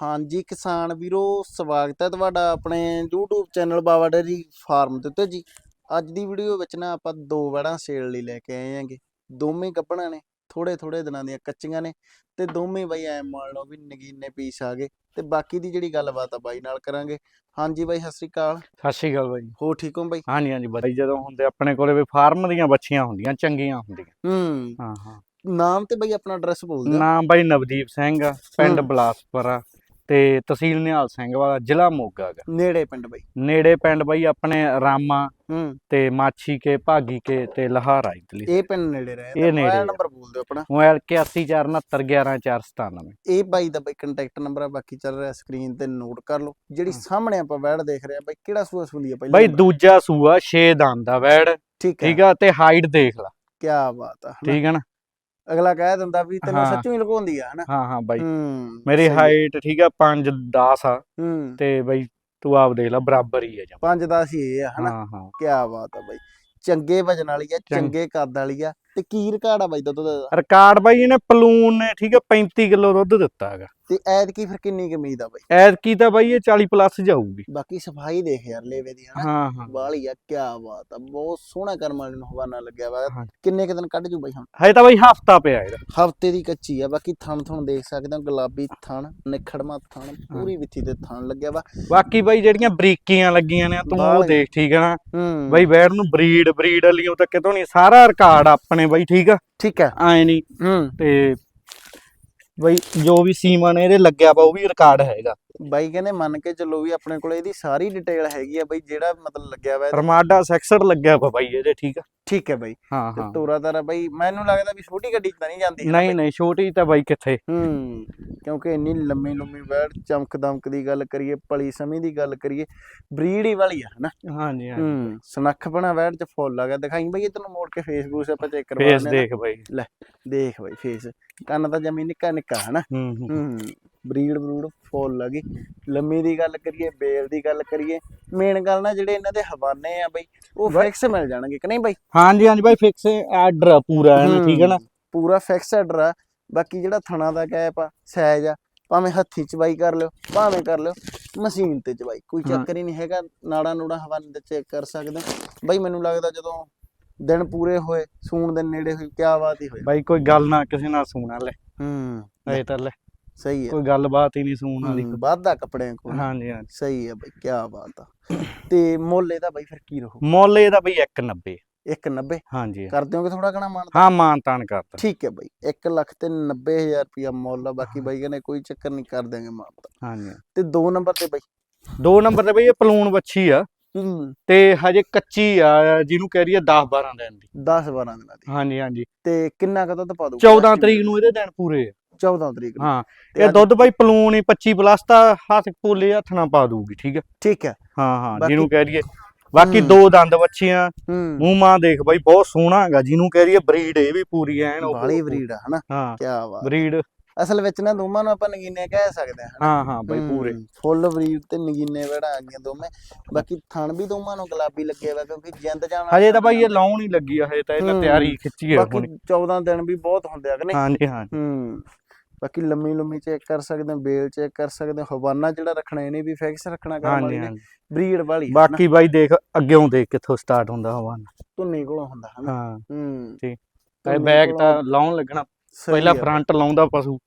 ਹਾਂਜੀ ਕਿਸਾਨ ਵੀਰੋ ਸਵਾਗਤ ਹੈ ਤੁਹਾਡਾ ਆਪਣੇ YouTube channel Bawa dairy farm ਦੇ ਉੱਤੇ ਜੀ। ਅੱਜ ਦੀ ਵੀਡੀਓ ਵਿੱਚ ਨਾ ਆਪਾਂ ਦੋ ਵੜਾਂ ਸੇਲ ਲਈ ਲੈ ਕੇ ਆਏ ਆਂਗੇ ਦੋਵੇਂ ਗੱਭਣਾਂ ਨੇ ਥੋੜੇ ਥੋੜੇ ਦਿਨਾਂ ਦੀਆਂ ਕੱਚੀਆਂ ਨੇ ਤੇ ਦੋਵੇਂ ਬਾਈ ਐ ਮੰਨ ਲਓ ਵੀ ਨਗੀਨੇ ਪੀਸ ਆ ਗਏ ਤੇ ਬਾਕੀ ਦੀ ਜਿਹੜੀ ਗੱਲਬਾਤ ਆ ਬਾਈ ਨਾਲ ਕਰਾਂਗੇ। ਹਾਂਜੀ ਬਾਈ ਸਤਿ ਸ੍ਰੀ ਅਕਾਲ। ਸਤਿ ਸ਼੍ਰੀ ਅਕਾਲ ਬਾਈ। ਹੋ ਠੀਕ ਹੋ ਬਾਈ? ਹਾਂਜੀ ਹਾਂਜੀ ਬਾਈ ਜਦੋਂ ਹੁੰਦੇ ਆਪਣੇ ਕੋਲੇ ਵੀ ਫਾਰਮ ਦੀਆਂ ਬੱਚੀਆਂ ਹੁੰਦੀਆਂ ਚੰਗੀਆਂ ਹੁੰਦੀਆਂ। ਹੂੰ। ਹਾਂ ਹਾਂ। ਨਾਮ ਤੇ ਬਾਈ ਆਪਣਾ ਐਡਰੈਸ ਬੋਲ ਦਿਓ। ਨਾਮ ਬਾਈ ਨਵਦੀਪ ਸਿੰਘ ਆ ਪਿੰਡ ਹੂੰ। ਬਲਾਸਪੁਰਾ ਤੇ ਤਹਿਸੀਲ ਨਿਹਾਲ ਸਿੰਘ ਵਾਲਾ ਜ਼ਿਲ੍ਹਾ ਮੋਗਾ ਗਾ ਨੇੜੇ ਪਿੰਡ ਬਾਈ। ਨੇੜੇ ਪਿੰਡ ਬਾਈ ਆਪਣੇ ਰਾਮਾ ਹੂੰ। ਤੇ ਮਾਛੀ ਕੇ ਭਾਗੀ ਕੇ ਤੇ ਲਹਾਰਾ ਇਤਲੀ ਇਹ ਪਿੰਡ ਨੇੜੇ ਰਹੇ ਇਹ ਨੇੜੇ। ਨੰਬਰ ਬੋਲ ਦਿਓ ਆਪਣਾ। ਮੋਬਾਈਲ 8149111497 ਇਹ ਬਾਈ ਦਾ ਬਾਈ ਕੰਟੈਕਟ ਨੰਬਰ ਆ ਬਾਕੀ ਚੱਲ ਰਿਹਾ ਸਕਰੀਨ ਤੇ ਨੋਟ ਕਰ ਲਓ। ਜਿਹੜੀ। ਸਾਹਮਣੇ ਆਪਾਂ ਵੈੜ ਦੇਖ ਰਹੇ ਆ ਬਾਈ ਕਿਹੜਾ ਸੂਆ ਸੁੰਦੀ ਆ ਪਹਿਲਾਂ ਬਾਈ ਦੂਜਾ ਸੂਆ 6 ਦੰਦ ਦਾ ਵੈੜ ਠੀਕ ਆ। ਤੇ ਹਾਈਟ ਦੇਖ ਲਾ। ਕੀ ਬਾਤ ਆ? ਠੀਕ ਆ ਨਾ? ਅਗਲਾ ਕਹਿ ਦਿੰਦਾ ਵੀ ਤੈਨੂੰ ਹਾਂ। ਸੱਚੂ ਹੀ ਲਗਾਉਂਦੀ ਆ ਹਨਾ? ਹਾਂ ਹਾਂ ਬਾਈ। ਹੂੰ ਮੇਰੀ ਸਹੀ। ਹੈ। ਹਾਈਟ ਠੀਕ ਆ 5 10 ਆ। ਹੂੰ। ਤੇ ਬਾਈ ਤੂੰ ਆਪ ਦੇਖ ਲੈ ਬਰਾਬਰ ਹੀ ਆ ਜਮਾ। ਪੰਜ ਦਾ ਸੀ ਇਹ ਆ ਹਨਾ? ਹਾਂ ਹਾਂ। ਕੀ ਬਾਤ ਆ ਬਾਈ। ਚੰਗੇ ਵਜਨ ਵਾਲੀ ਆ ਚੰਗੇ ਕੱਦ ਵਾਲੀ ਆ। ਤੇ ਕੀ ਰਿਕਾਰਡ ਆ ਬਾਈ ਦੁੱਧ ਦਾ? ਰਿਕਾਰਡ ਬਾਈ ਇਹਨੇ ਪਲੂਨ ਨੇ ਠੀਕ ਹੈ 35 ਕਿਲੋ ਦੁੱਧ ਦਿੱਤਾ ਹੈਗਾ। ਤੇ ਐਦ ਕੀ ਫਿਰ ਕਿੰਨੀ ਕੁ ਉਮੀਦ ਆ ਬਾਈ? ਐਤਕੀ ਤਾਂ ਬਾਈ ਇਹ 40 ਪਲੱਸ ਜਾਊਗੀ। ਬਾਕੀ ਸਫ਼ਾਈ ਦੇਖ ਯਾਰ ਲੇਵੇ ਦੀ ਹਨਾ? ਹਾਂ ਹਾਂ। ਵਾਲੀ ਆ ਕੀ ਬਾਤ ਆ ਬਹੁਤ ਸੋਹਣਾ ਕਰਮ ਵਾਲੇ ਨੂੰ ਹਵਾਨਾ ਲੱਗਿਆ ਵਾ। ਕਿੰਨੇ ਕੁ ਦਿਨ ਕੱਢ ਜੂ ਬਾਈ ਹੁਣ? ਹਜੇ ਤਾਂ ਬਾਈ ਹਫਤਾ ਪਿਆ ਇਹਦਾ। ਹਫ਼ਤੇ ਦੀ ਕੱਚੀ ਆ ਬਾਕੀ ਥਣ ਥਣ ਦੇਖ ਸਕਦੇ ਹੋ ਗੁਲਾਬੀ ਥਣ ਨਿਖੜਮਾ ਥਣ ਪੂਰੀ ਵਿੱਥੀ ਤੇ ਥਣ ਲੱਗਿਆ ਵਾ। ਬਾਕੀ ਬਾਈ ਜਿਹੜੀਆਂ ਬਰੀਕੀਆਂ ਲੱਗੀਆਂ ਨੇ ਤੂੰ ਉਹ। ਦੇਖ ਠੀਕ ਹੈ ਨਾ? ਬਾਈ ਬੈੜ ਨੂੰ ਬਰੀਡ ਬਰੀਡ ਵਾਲੀਆਂ ਤਾਂ ਕਿਤੋਂ ਨਹੀਂ ਸਾਰਾ ਰਿਕਾਰਡ ਆਪਣੇ ਬਾਈ ਠੀਕ ਆ? ਠੀਕ ਹੈ ਐ ਨਹੀਂ ਹੂੰ। ਤੇ ਬਾਈ ਜੋ ਵੀ ਸੀਮਾ ਨੇ ਇਹਦੇ ਲੱਗਿਆ ਵਾ ਉਹ ਵੀ ਰਿਕਾਰਡ ਹੈਗਾ। ਬਾਈ ਕਹਿੰਦੇ ਮੰਨ ਕੇ ਚੱਲੋ ਵੀ ਆਪਣੇ ਕੋਲ ਇਹਦੀ ਸਾਰੀ ਡਿਟੇਲ ਹੈਗੀ ਆ ਬਾਈ ਜਿਹੜਾ ਮਤਲਬ ਲੱਗਿਆ ਵਾ ਇਹਦਾ। ਰਮਾਡਾ ਸੈਕਸਰ ਲੱਗਿਆ ਵਾ ਬਾਈ ਇਹਦੇ ਠੀਕ ਆ? ਠੀਕ ਹੈ ਬਾਈ। ਹਾਂ ਤੇ ਹਾਂ। ਤੋਰਾ ਤਾਰਾ ਬਾਈ ਮੈਨੂੰ ਲੱਗਦਾ ਵੀ ਛੋਟੀ ਗੱਡੀ 'ਚ ਤਾਂ ਨਹੀਂ ਜਾਂਦੀ ਹੈ ਨਹੀਂ? ਨਹੀਂ ਛੋਟੀ ਤਾਂ ਬਾਈ ਕਿੱਥੇ? ਹੂੰ ਕਿਉਂਕਿ ਇੰਨੀ ਲੰਮੀ ਲੰਮੀ ਵੈੜ ਚਮਕ ਦਮਕ ਦੀ ਗੱਲ ਕਰੀਏ ਪਲੀ ਸਮੀ ਦੀ ਗੱਲ ਕਰੀਏ ਬਰੀਡ ਹੀ ਵਾਲੀ ਆ ਹਨਾ? ਹਾਂਜੀ ਹਾਂਜੀ। ਹੂੰ ਸਨੱਖ ਬਣਾ ਵੈੜ 'ਚ ਫੁੱਲ ਆ ਗਿਆ। ਦਿਖਾਈ ਬਾਈ ਇਹ ਤੈਨੂੰ ਮੋੜ ਕੇ ਫੇਸਬੁੱਕ ਆਪਾਂ ਚੈੱਕ ਕਰਵਾ ਫੇਸ। ਦੇਖ ਬਾਈ। ਦੇਖ ਬਾਈ ਫੇਸ ਕੰਨ ਤਾਂ ਜਮੀ ਨਿੱਕਾ ਨਿੱਕਾ ਹਨਾ ਹੂੰ ਹੂੰ। ਹੂੰ। ਬਰੀਡ ਬਰੂਡ ਫੁੱਲ ਹੈਗੀ ਲੰਮੀ ਦੀ ਗੱਲ ਕਰੀਏ ਬੇਲ ਦੀ ਗੱਲ ਕਰੀਏ ਮੇਨ ਗੱਲ ਨਾ ਜਿਹੜੇ ਇਹਨਾਂ ਦੇ ਹਵਾਨੇ ਆ ਬਈ ਉਹ ਫਿਕਸ ਮਿਲ ਜਾਣਗੇ ਕਿ ਨਹੀਂ ਬਾਈ? ਹਾਂਜੀ ਹਾਂਜੀ ਬਾਈ ਫਿਕਸ ਆਰਡਰ ਆ ਪੂਰਾ ਐਨ ਠੀਕ ਹੈ ਨਾ? ਹੂੰ, ਪੂਰਾ ਫਿਕਸ ਆਰਡਰ ਆ। ਬਾਕੀ ਜਿਹੜਾ ਥਣਾ ਦਾ ਗੈਪ ਆ ਸਾਈਜ਼ ਆ ਭਾਵੇਂ ਹੱਥੀ ਚਵਾਈ ਕਰ ਲਿਓ ਭਾਵੇਂ ਕਰ ਲਿਓ ਮਸ਼ੀਨ ਤੇ ਚਵਾਈ ਕੋਈ ਹਾਂ। ਚੱਕਰ ਹੀ ਨਹੀਂ ਹੈਗਾ ਨਾੜਾ ਨੂੜਾ ਹਵਾਨੇ ਤੇ ਚੈੱਕ ਕਰ ਸਕਦੇ। ਹੋ। ਬਾਈ ਮੈਨੂੰ ਲੱਗਦਾ ਜਦੋਂ ਦਿਨ ਪੂਰੇ ਹੋਏ ਸੂਣ ਦੇ ਨੇੜੇ ਹੋਈ ਕਿਆ ਬਾਤ ਹੀ ਹੋਈ। ਬਾਈ ਕੋਈ ਗੱਲ ਨਾ ਕਿਸੇ ਨਾਲ ਸੁਣਾ ਲੈ। ਹੂੰ। ਇਹ ਤਾਂ ਲੈ। ਸਹੀ ਹੈ। ਕੋਈ ਗੱਲਬਾਤ ਹੀ ਨਹੀਂ ਸੁਣਨ ਵਾਲੀ ਵਾਧਾ ਕੱਪੜਿਆਂ ਕੋਲ। ਹਾਂਜੀ ਹਾਂਜੀ। ਸਹੀ ਹੈ ਬਾਈ ਕਿਆ ਬਾਤ ਆ। ਤੇ ਮੁੱਲ ਇਹਦਾ ਬਾਈ ਫਿਰ ਕੀ ਰਹੂ? ਮੁੱਲ ਇਹਦਾ ਬਈ 190 190 ਹਾਂਜੀ। ਕਰ ਦਿਓਗੇ ਥੋੜਾ ਘਣਾ ਮਾਨ? ਹਾਂ ਮਾਨ ਤਾਨ ਕਰਤਾ ਠੀਕ ਹੈ ਬਾਈ 1 ਲੱਖ ਤੇ 90000 ਰੁਪਿਆ ਮੁੱਲ ਆ ਬਾਕੀ ਬਾਈ ਕਹਿੰਦੇ ਕੋਈ ਚੱਕਰ ਨਹੀਂ ਕਰ ਦਿਆਂਗੇ ਮਾਨ ਹਾਂਜੀ। ਤੇ ਦੋ ਨੰਬਰ ਤੇ ਬਾਈ? ਦੋ ਨੰਬਰ ਤੇ ਬਈ ਇਹ ਪਲੂਣ ਵੱਛੀ ਆ। ਤੇ ਹਜੇ ਕੱਚੀ ਆ ਜਿਹਨੂੰ ਕਹਿ ਰਹੀ ਆ 10 12 ਦਿਨ ਦੀ। 10 12 ਦਿਨਾਂ ਦੀ। ਹਾਂਜੀ ਹਾਂਜੀ। ਤੇ ਕਿੰਨਾ ਕੁ ਦੁੱਧ ਪਾ ਦੂ 14 ਤਰੀਕ ਨੂੰ ਇਹਦੇ ਦਿਨ ਪੂਰੇ ਆ। 14 ਤਰੀਕ ਨੂੰ। ਹਾਂ ਇਹ ਦੁੱਧ ਬਾਈ ਪਲੂਣ ਹੀ 25 ਪਲੱਸ ਤਾਂ ਹੱਥ ਪੋਲੇ ਹੱਥ ਨਾਲ ਪਾ ਦੂਗੀ ਠੀਕ ਆ ਠੀਕ ਹੈ। ਹਾਂ ਹਾਂ ਜਿਹਨੂੰ ਕਹਿ ਹੈ ਬਾਕੀ ਹੂੰ। ਦੋ ਦੰਦ ਹੂੰ। ਮੂੰਹ ਮਾਂ ਦੇਖ ਬਾਈ ਬਹੁਤ ਸੋਹਣਾ ਹੈਗਾ ਜਿਹਨੂੰ ਕਹਿ ਹੈ ਬਰੀਡ ਇਹ ਵੀ ਪੂਰੀ ਐਨ ਉਹ- ਬਾਲੀ ਬਰੀਡ ਆ ਹਨਾ? ਹਾਂ ਕੀ ਬਾਤ। ਬਰੀਡ। ਅਸਲ ਵਿੱਚ ਨਾ ਦੋਵਾਂ ਨੂੰ ਆਪਾਂ ਨਗੀਨੇ ਕਹਿ ਸਕਦੇ ਹਾਂ ਹਾਂ ਹਾਂ ਬਾਈ ਪੂਰੇ। ਫੁੱਲ ਬਰੀਡ ਤੇ ਨਗੀਨੇ ਵੜਾ ਆ ਗਈਆਂ ਦੋਵੇਂ। ਬਾਕੀ ਥਣ ਵੀ ਦੋਵਾਂ ਨੂੰ ਗੁਲਾਬੀ ਲੱਗੇ ਵਾ ਕਿਉਂਕਿ ਜਿੰਦ ਜਾਣ ਹਜੇ ਤਾਂ ਬਾਈ ਇਹ ਲਾਉਣ ਹੀ ਲੱਗੀ ਆ ਹਜੇ ਤਾਂ ਇਹ ਤਾਂ ਹੂੰ। ਤਿਆਰੀ ਖਿੱਚੀ ਹੈ ਹੁਣ। 14 ਦਿਨ ਵੀ ਬਹੁਤ ਹੁੰਦੇ ਆ ਕਿ ਨਹੀਂ? ਹਾਂਜੀ ਹਾਂ ਹੂੰ। ਬਾਕੀ ਲੰਮੀ ਲੰਮੀ ਚੈੱਕ ਕਰ ਸਕਦੇ ਹੋ ਬੇਲ ਚੈੱਕ ਕਰ ਸਕਦੇ ਹੋ ਹਵਾਨਾ ਜਿਹੜਾ ਰੱਖਣਾ ਇਹਨੇ ਵੀ ਫਿਕਸ ਰੱਖਣਾ ਕੰਮ ਵਾਲੀ ਨੇ ਬਰੀਡ ਵਾਲੀ ਬਾਕੀ ਬਾਈ ਦੇਖ ਅੱਗਿਓਂ ਦੇਖ ਕਿੱਥੋਂ ਸਟਾਰਟ ਹੁੰਦਾ ਹਵਾ ਧੁੰਨੀ ਕੋਲੋਂ ਹੁੰਦਾ ਹਾਂ ਹੂੰ। ਠੀਕ। ਇਹ ਬੈਗ ਤਾਂ ਲਾਉਣ ਲੱਗਣਾ। ਪਹਿਲਾਂ ਆ। ਫਰੰਟ ਲਾਉਂਦਾ ਪਸ਼ੂ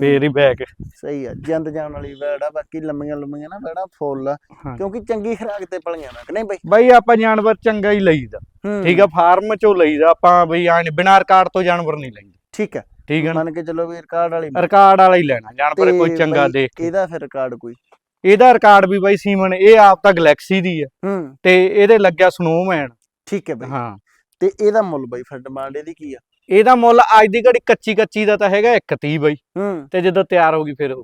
ਫੇਰ ਹੀ ਬੈਕ ਸਹੀ ਆ ਜਿੰਦ ਜਾਣ ਵਾਲੀ ਵੈੜ ਆ ਬਾਕੀ ਲੰਮੀਆਂ ਲੰਮੀਆਂ ਨਾ ਵੈੜਾ ਫੁੱਲ ਆ। ਕਿਉਂਕਿ ਚੰਗੀ ਖਰਾਕ ਤੇ ਪਲੀਆਂ ਨਾ ਕਿ ਨਹੀਂ ਬਈ? ਬਾਈ ਆਪਾਂ ਜਾਨਵਰ ਚੰਗਾ ਹੀ ਲਈਦਾ। ਠੀਕ ਆ ਫਾਰਮ ਚੋਂ ਲਈਦਾ ਆਪਾਂ ਬਈ ਨੀ ਬਿਨਾਂ ਰਿਕਾਰਡ ਤੋਂ ਜਾਨਵਰ ਨਹੀਂ ਲੈਂਦੇ ਠੀਕ ਹੈ ਠੀਕ ਨਾ? ਮੰਨ ਕੇ ਚੱਲੋ ਵੀ ਰਿਕਾਰਡ ਵਾਲੀ ਰਿਕਾਰਡ ਵਾਲਾ ਹੀ ਲੈਣਾ ਜਾਨਵਰ ਤੇ ਕੋਈ ਚੰਗਾ ਬਾਈ ਦੇਖ ਕੇ। ਇਹਦਾ ਫਿਰ ਰਿਕਾਰਡ ਕੋਈ? ਇਹਦਾ ਰਿਕਾਰਡ ਵੀ ਬਾਈ ਸੀਮਨ ਇਹ ਆਪ ਤਾਂ ਗੈਲੈਕਸੀ ਦੀ ਹੂੰ। ਤੇ ਇਹਦੇ ਲੱਗਿਆ ਸਨੋਮੈਨ ਠੀਕ ਹੈ ਬਈ। ਹਾਂ। ਤੇ ਇਹਦਾ ਮੁੱਲ ਬਈ ਫਿਰ ਡਿਮਾਂਡ ਇਹਦੀ ਕੀ ਆ? ਇਹਦਾ ਮੁੱਲ ਅੱਜ ਦੀ ਘੜੀ ਕੱਚੀ ਕੱਚੀ ਦਾ ਤਾਂ ਹੈਗਾ 130 ਬਾਈ। ਹੂੰ। ਤੇ ਜਦੋਂ ਤਿਆਰ ਹੋ ਗਈ ਫਿਰ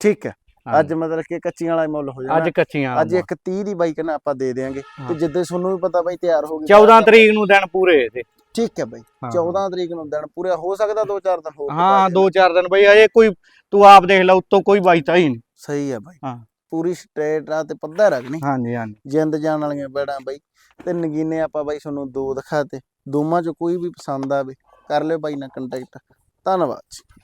ਠੀਕ ਹੈ। ਅੱਜ ਮਤਲਬ ਕਿ ਕੱਚੀਆਂ ਵਾਲਾ ਹੀ ਮੁੱਲ ਹੋ ਜਾਣਾ। ਅੱਜ ਕੱਚੀਆਂ ਵਾਲਾ ਅੱਜ ਇੱਕ 30 ਦੀ ਬਾਈਕ ਨਾ ਆਪਾਂ ਦੇ ਦੇਾਂਗੇ ਹਾਂ। ਤੇ ਜਿੱਦੇ ਤੁਹਾਨੂੰ ਵੀ ਪਤਾ ਬਾਈ ਤਿਆਰ ਹੋ ਗਈ। 14 ਤਰੀਕ ਨੂੰ ਦਿਨ ਪੂਰੇ ਇਹਦੇ। ਠੀਕ ਹੈ ਬਾਈ ਹਾਂ। 14 ਤਰੀਕ ਨੂੰ ਦਿਨ ਪੂਰਾ ਹੋ ਸਕਦਾ 2-4 ਦਿਨ ਹੋਰ ਹਾਂ ਦੋ ਚਾਰ ਦਿਨ ਬਈ ਅਜੇ ਕੋਈ ਤੂੰ ਆਪ ਦੇਖ ਲੈ ਉੱਤੋਂ ਕੋਈ ਬਾਈਤਾ ਹੀ ਨਹੀਂ। ਸਹੀ ਹੈ ਬਾਈ। ਹਾਂ। ਪੂਰੀ ਸਟ੍ਰੇਟ ਆ ਤੇ ਪੱਧਰ ਰੱਖਣੀ ਹਾਂਜੀ ਹਾਂਜੀ। ਜਿੰਦ ਜਾਣ ਵਾਲੀਆਂ ਬੈੜਾਂ ਬਾਈ। ਤੇ ਨਗੀਨੇ ਆਪਾਂ ਬਾਈ ਤੁਹਾਨੂੰ ਦੋ ਦਿਖਾਤੇ ਦੋਵਾਂ ਚੋਂ ਕੋਈ ਵੀ ਪਸੰਦ ਆਵੇ ਕਰ ਲਿਓ ਬਾਈ ਨਾਲ ਕੰਟੈਕਟ ਧੰਨਵਾਦ ਜੀ।